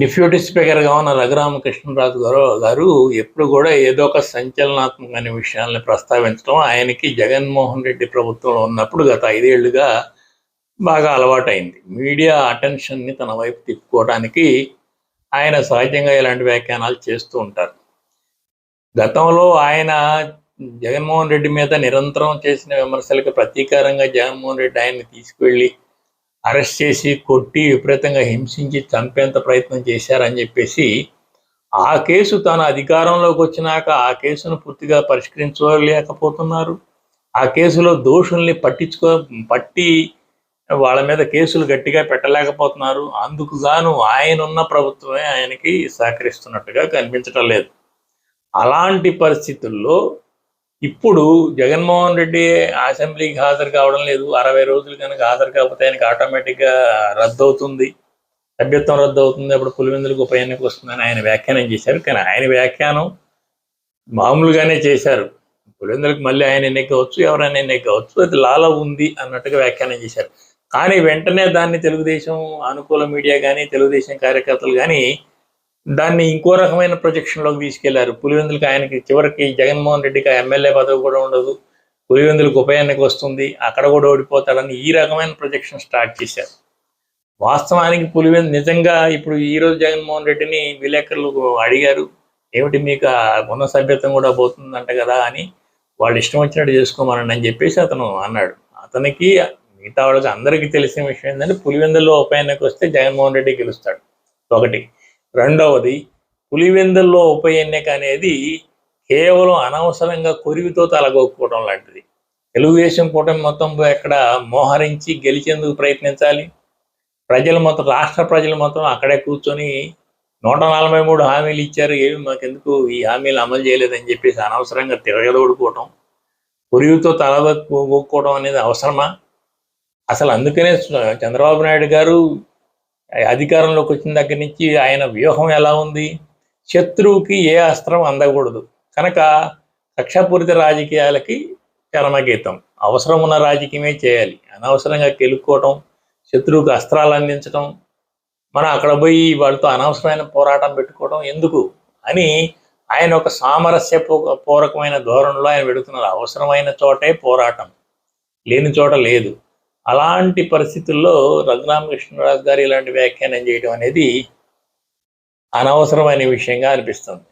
Deputy స్పీకర్గా ఉన్న రఘురామకృష్ణరాజు గారు గారు ఎప్పుడు కూడా ఏదో ఒక సంచలనాత్మకమైన విషయాల్ని ప్రస్తావించడం ఆయనకి జగన్మోహన్ రెడ్డి ప్రభుత్వంలో ఉన్నప్పుడు గత ఐదేళ్ళుగా బాగా అలవాటైంది. మీడియా అటెన్షన్ని తన వైపు తిప్పుకోవడానికి ఆయన సహజంగా ఇలాంటి వ్యాఖ్యానాలు చేస్తూ ఉంటారు. గతంలో ఆయన జగన్మోహన్ రెడ్డి మీద నిరంతరం చేసిన విమర్శలకు ప్రతీకారంగా జగన్మోహన్ రెడ్డి ఆయన్ని తీసుకువెళ్ళి అరెస్ట్ చేసి కొట్టి విపరీతంగా హింసించి చంపేంత ప్రయత్నం చేశారని చెప్పేసి ఆ కేసు తాను అధికారంలోకి వచ్చినాక ఆ కేసును పూర్తిగా పరిష్కరించలేకపోతున్నారు ఆ కేసులో దోషుల్ని పట్టించుకో పట్టి వాళ్ళ మీద కేసులు గట్టిగా పెట్టలేకపోతున్నారు. అందుకు గాను ఆయన ఉన్న ప్రభుత్వమే ఆయనకి సహకరిస్తున్నట్టుగా కనిపించటం లేదు. అలాంటి పరిస్థితుల్లో ఇప్పుడు జగన్మోహన్ రెడ్డి అసెంబ్లీకి హాజరు కావడం లేదు. అరవై రోజులు కనుక హాజరు కాకపోతే ఆయనకి ఆటోమేటిక్గా రద్దు అవుతుంది సభ్యత్వం రద్దు అవుతుంది అప్పుడు పులివెందులకు ఉప ఎన్నిక వస్తుందని ఆయన వ్యాఖ్యానం చేశారు. కానీ ఆయన వ్యాఖ్యానం మామూలుగానే చేశారు. పులివెందులకు మళ్ళీ ఆయన ఎన్నికవచ్చు ఎవరైనా ఎన్నికవచ్చు అది లాలో ఉంది అన్నట్టుగా వ్యాఖ్యానం చేశారు. కానీ వెంటనే దాన్ని తెలుగుదేశం అనుకూల మీడియా కానీ తెలుగుదేశం కార్యకర్తలు కానీ దాన్ని ఇంకో రకమైన ప్రొజెక్షన్లోకి తీసుకెళ్ళారు. పులివెందులకు ఆయనకి చివరికి జగన్మోహన్ రెడ్డికి ఎమ్మెల్యే పదవి కూడా ఉండదు. పులివెందులకు ఉప ఎన్నిక వస్తుంది. అక్కడ కూడా ఓడిపోతాడని ఈ రకమైన ప్రొజెక్షన్ స్టార్ట్ చేశారు. వాస్తవానికి పులివెందు నిజంగా ఇప్పుడు ఈ రోజు జగన్మోహన్ రెడ్డిని విలేకరులు అడిగారు. ఏమిటి మీకు ఉన్న సభ్యత్వం కూడా పోతుందంట కదా అని వాళ్ళు ఇష్టం వచ్చినట్టు చేసుకోమనండి అని చెప్పేసి అతను అన్నాడు. అతనికి మిగతా వాళ్ళకి అందరికీ తెలిసిన విషయం ఏంటంటే పులివెందుల్లో ఉప ఎన్నిక వస్తే జగన్మోహన్ రెడ్డి గెలుస్తాడు. ఒకటి. రెండవది పులివెందుల్లో ఉప ఎన్నిక అనేది కేవలం అనవసరంగా కొరివితో తలగొక్కుకోవడం లాంటిది. తెలుగుదేశం కూటమి మొత్తం ఎక్కడ మోహరించి గెలిచేందుకు ప్రయత్నించాలి? ప్రజలు మొత్తం రాష్ట్ర ప్రజలు మొత్తం అక్కడే కూర్చొని నూట నలభై మూడు హామీలు ఇచ్చారు. ఏమి మాకెందుకు ఈ హామీలు అమలు చేయలేదని చెప్పేసి అనవసరంగా తిరగదోడుకోవటం కొరివితో తలగొక్కుకోవడం అనేది అవసరమా? అసలు అందుకనే చంద్రబాబు నాయుడు గారు అధికారంలోకి వచ్చిన దగ్గర నుంచి ఆయన వ్యూహం ఎలా ఉంది? శత్రువుకి ఏ అస్త్రం అందకూడదు. కనుక కక్షపూరిత రాజకీయాలకి చరమగీతం. అవసరం ఉన్న రాజకీయమే చేయాలి. అనవసరంగా కెలుక్కోవటం శత్రువుకి అస్త్రాలు అందించడం మనం అక్కడ పోయి వాళ్ళతో అనవసరమైన పోరాటం పెట్టుకోవడం ఎందుకు? అని ఆయన ఒక సామరస్య పూర్వకమైన పూరకమైన ధోరణిలో ఆయన పెడుతున్నారు అవసరమైన చోటే పోరాటం. లేని చోట లేదు. అలాంటి పరిస్థితుల్లో రఘురామకృష్ణరాజు గారు ఇలాంటి వ్యాఖ్యానం చేయడం అనేది అనవసరమైన విషయంగా అనిపిస్తుంది.